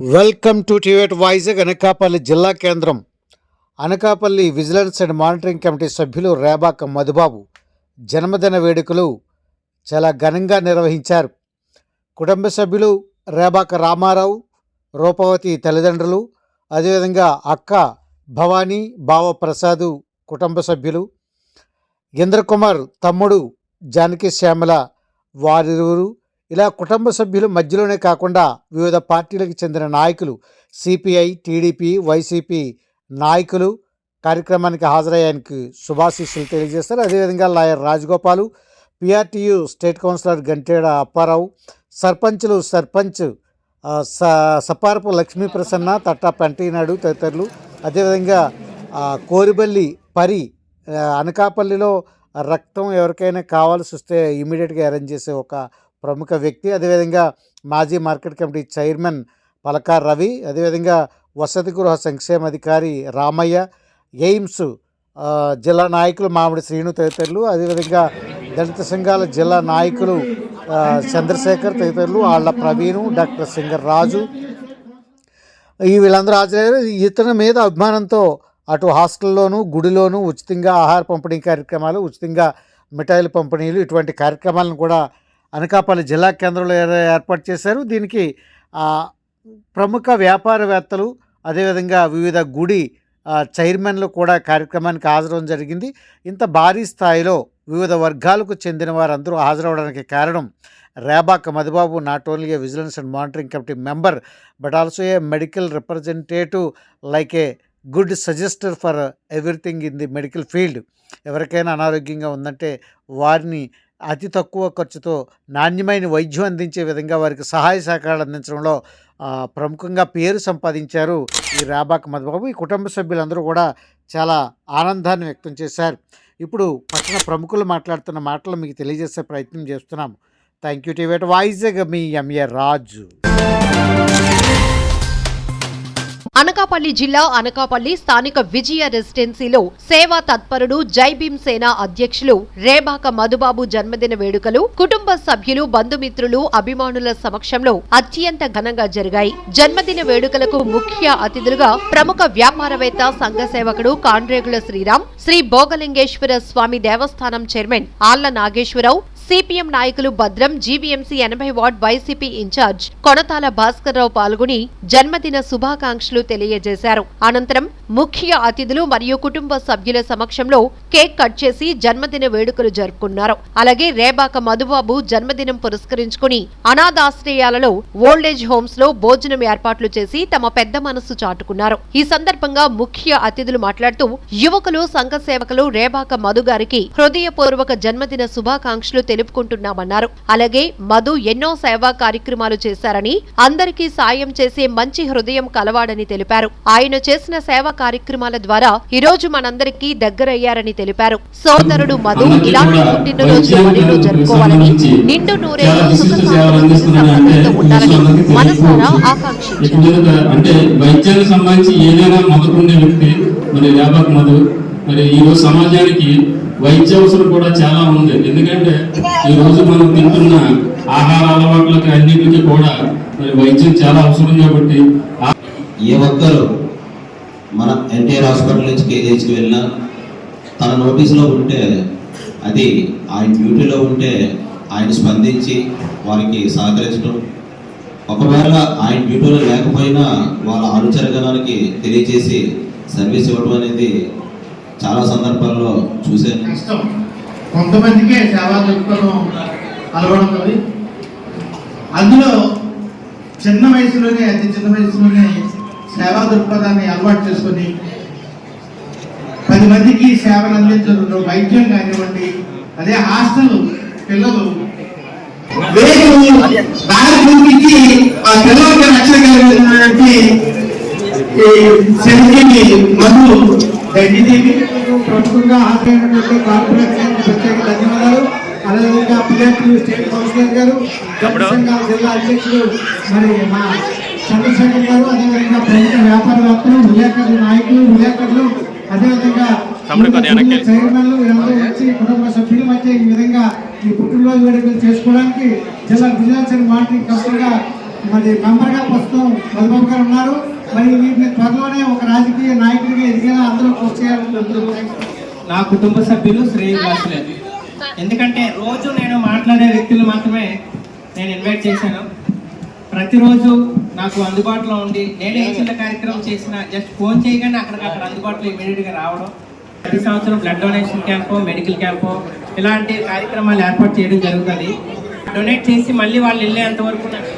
Welcome to టివేట్ వైజాగ్ అనకాపల్లి జిల్లా కేంద్రం. Anakapalli vigilance and monitoring committee సభ్యులు రేబాక మధుబాబు జన్మదిన వేడుకలు చాలా ఘనంగా నిర్వహించారు. కుటుంబ సభ్యులు రేబాక రామారావు రూపవతి తల్లిదండ్రులు అదేవిధంగా అక్క భవానీ బావ ప్రసాదు కుటుంబ సభ్యులు ఇంద్రకుమార్ తమ్ముడు జానకి శ్యామల వారిరువురు ఇలా కుటుంబ సభ్యులు మధ్యలోనే కాకుండా వివిధ పార్టీలకు చెందిన నాయకులు సిపిఐ టీడీపీ వైసీపీ నాయకులు కార్యక్రమానికి హాజరయ్యానికి శుభాశీస్సులు తెలియజేస్తారు. అదేవిధంగా lawyer Rajagopal PRTU state councillor Ganteda Apparao సర్పంచులు సర్పంచ్ స సపారపు లక్ష్మీ ప్రసన్న తట్టా పెంటయ్యనాయుడు తదితరులు. అదేవిధంగా కోరిబల్లి పరి అనకాపల్లిలో రక్తం ఎవరికైనా కావాల్సి వస్తే ఇమీడియట్గా అరేంజ్ చేసే ఒక ప్రముఖ వ్యక్తి. అదేవిధంగా మాజీ market committee chairman Palakar Ravi. అదేవిధంగా వసతి గృహ సంక్షేమ అధికారి రామయ్య. ఎయిమ్స్ జిల్లా నాయకులు మామిడి శ్రీను తదితరులు. అదేవిధంగా దళిత సంఘాల జిల్లా నాయకులు చంద్రశేఖర్ తదితరులు వాళ్ళ ప్రవీణు డాక్టర్ సింగర్ రాజు ఈ వీళ్ళందరూ హాజరయ్యారు. ఇతని మీద అభిమానంతో అటు హాస్టల్లోనూ గుడిలోనూ ఉచితంగా ఆహార పంపిణీ కార్యక్రమాలు ఉచితంగా మిఠాయిల పంపిణీలు ఇటువంటి కార్యక్రమాలను కూడా అనకాపల్లి జిల్లా కేంద్రంలో ఏర్పాటు చేశారు. దీనికి ప్రముఖ వ్యాపారవేత్తలు అదేవిధంగా వివిధ గుడి చైర్మన్లు కూడా కార్యక్రమానికి హాజరవడం జరిగింది. ఇంత భారీ స్థాయిలో వివిధ వర్గాలకు చెందిన వారందరూ హాజరవడానికి కారణం Rebaka Madhubabu not only a vigilance and monitoring committee member but also a medical representative like a good suggester for everything in the medical field. ఎవరికైనా అనారోగ్యంగా ఉందంటే వారిని అతి తక్కువ ఖర్చుతో నాణ్యమైన వైద్యం అందించే విధంగా వారికి సహాయ సహకారాలు అందించడంలో ప్రముఖంగా పేరు సంపాదించారు ఈ రాబాక్ మధుబాబు. ఈ కుటుంబ సభ్యులందరూ కూడా చాలా ఆనందాన్ని వ్యక్తం చేశారు. ఇప్పుడు పట్టణ ప్రముఖులు మాట్లాడుతున్న మాటలు మీకు తెలియజేసే ప్రయత్నం చేస్తున్నాము. థ్యాంక్ యూ టీవేట్ వైజాగ్ మీ ఎంఏ రాజు. అనకాపల్లి జిల్లా అనకాపల్లి స్థానిక విజయ రెసిడెన్సీలో సేవా తత్పరుడు జై భీమ్ సేన అధ్యక్షులు రేబాక మధుబాబు జన్మదిన వేడుకలు కుటుంబ సభ్యులు బంధుమిత్రులు అభిమానుల సమక్షంలో అత్యంత ఘనంగా జరిగాయి. జన్మదిన వేడుకలకు ముఖ్య అతిథులుగా ప్రముఖ వ్యాపారవేత్త సంఘ సేవకుడు కాండ్రేగుల శ్రీరామ్ శ్రీ భోగలింగేశ్వర స్వామి దేవస్థానం చైర్మన్ ఆళ్ళ నాగేశ్వరరావు సిపిఎం నాయకులు భద్రం జీవీఎంసీ ఎనభై ward YCP incharge Konathala Bhaskarrao పాల్గొని జన్మదిన శుభాకాంక్షలు తెలియజేశారు. అనంతరం ముఖ్య అతిథులు మరియు కుటుంబ సభ్యుల సమక్షంలో కేక్ కట్ చేసి జన్మదిన వేడుకలు జరుపుకున్నారు. అలాగే రేబాక మధుబాబు జన్మదినం పురస్కరించుకుని అనాథాశ్రయాలలో ఓల్డేజ్ హోమ్స్లో భోజనం ఏర్పాట్లు చేసి తమ పెద్ద మనస్సు చాటుకున్నారు. ఈ సందర్భంగా ముఖ్య అతిథులు మాట్లాడుతూ యువకులు సంఘ సేవకులు రేబాక మధు గారికి హృదయపూర్వక జన్మదిన శుభాకాంక్షలు జరుపుకుంటున్నామన్నారు అలాగే మధు ఎన్నో సేవా కార్యక్రమాలు చేశారని అందరికీ సాయం చేసే మంచి హృదయం కలవాడని తెలిపారు. ఆయన చేసిన సేవా కార్యక్రమాల ద్వారా ఈ రోజు మనందరికీ దగ్గరయ్యారని తెలిపారు. సోదరుడు మధు ఇలాంటి పుట్టినరోజు మరెన్నో జరుపుకోవాలని నిండు నూరేళ్ళు సుఖ సంపదలతో ఉండాలని మనసారా ఆకాంక్షించారు. అంటే వైద్యానికి సంబంధించి ఏదైనా మొదలుండే వ్యక్తి మరి వ్యాపక మధు మరి ఈరోజు సమాజానికి వైద్య అవసరం కూడా చాలా ఉంది. ఎందుకంటే ఈ రోజు మనం తింటున్న ఆహార అలవాట్లకి అన్నిటికీ కూడా మరి వైద్యం చాలా అవసరం కాబట్టి ఏ ఒక్కరు మన ఎన్టీఆర్ హాస్పిటల్ నుంచి కేజీహెచ్కి వెళ్ళినా తన నోటీసులో ఉంటే అది ఆయన డ్యూటీలో ఉంటే ఆయన స్పందించి వారికి సహకరించడం. ఒకవేళ ఆయన డ్యూటీలో లేకపోయినా వాళ్ళ అనుచరగణానికి తెలియజేసి సర్వీస్ ఇవ్వడం అనేది చాలా సందర్భాల్లో చూశాను. కష్టం. కొంతమందికే సేవా దృక్పథం అలవడుతుంది. అందులో చిన్న వయసులోనే అతి చిన్న వయసులోనే సేవా దృక్పథాన్ని అలవాటు చేసుకొని పది మందికి సేవలు అందించడం వైద్యం కానివ్వండి అదే హాస్టల్ పిల్లలు వేరు దారి చూపించి ఆ పిల్లలకి రక్షణ కలిగినటువంటి ఈ శక్తిని మధు గడ్డిదేవి ప్రముఖంగా ఆశ్రయించినటువంటి కార్పొరేషన్ ప్రత్యేక ధన్యవాదాలు. అదేవిధంగా పిఎంపీ స్టేట్ కౌన్సిలర్ గారు సంఘాల జిల్లా అధ్యక్షులు మరి మా చంద్రశేఖర్ గారు అదేవిధంగా ప్రముఖ వ్యాపారవేత్తలు విలేకరులు నాయకులు విలేకరులు అదేవిధంగా చైర్మన్లు వీళ్ళందరూ వచ్చి కుటుంబ సభ్యుల మధ్య ఈ విధంగా ఈ పుట్టినరోజు వేడుకలు చేసుకోవడానికి జిల్లా అండ్ మానిటరింగ్ కమిటీగా మరి మెంబర్గా ప్రస్తుతం మధుబాబు గారు ఉన్నారు. మరి వీటిని త్వరలోనే ఒక రాజకీయ నాయకుడిగా ఎదిగిన అందరూ కృషి చేయాలని నా కుటుంబ సభ్యులు శ్రేయభిలాషులే ఎందుకంటే రోజు నేను మాట్లాడే వ్యక్తులు మాత్రమే నేను ఇన్వైట్ చేశాను. ప్రతిరోజు నాకు అందుబాటులో ఉండి నేను ఏ చిన్న కార్యక్రమం చేసినా జస్ట్ ఫోన్ చేయగానే అక్కడికక్కడ అందుబాటులో ఇమీడియట్గా రావడం. ప్రతి సంవత్సరం blood donation camp medical camp ఇలాంటి కార్యక్రమాలు ఏర్పాటు చేయడం జరుగుతుంది. డొనేట్ చేసి మళ్ళీ వాళ్ళు వెళ్ళేంత వరకు నాకు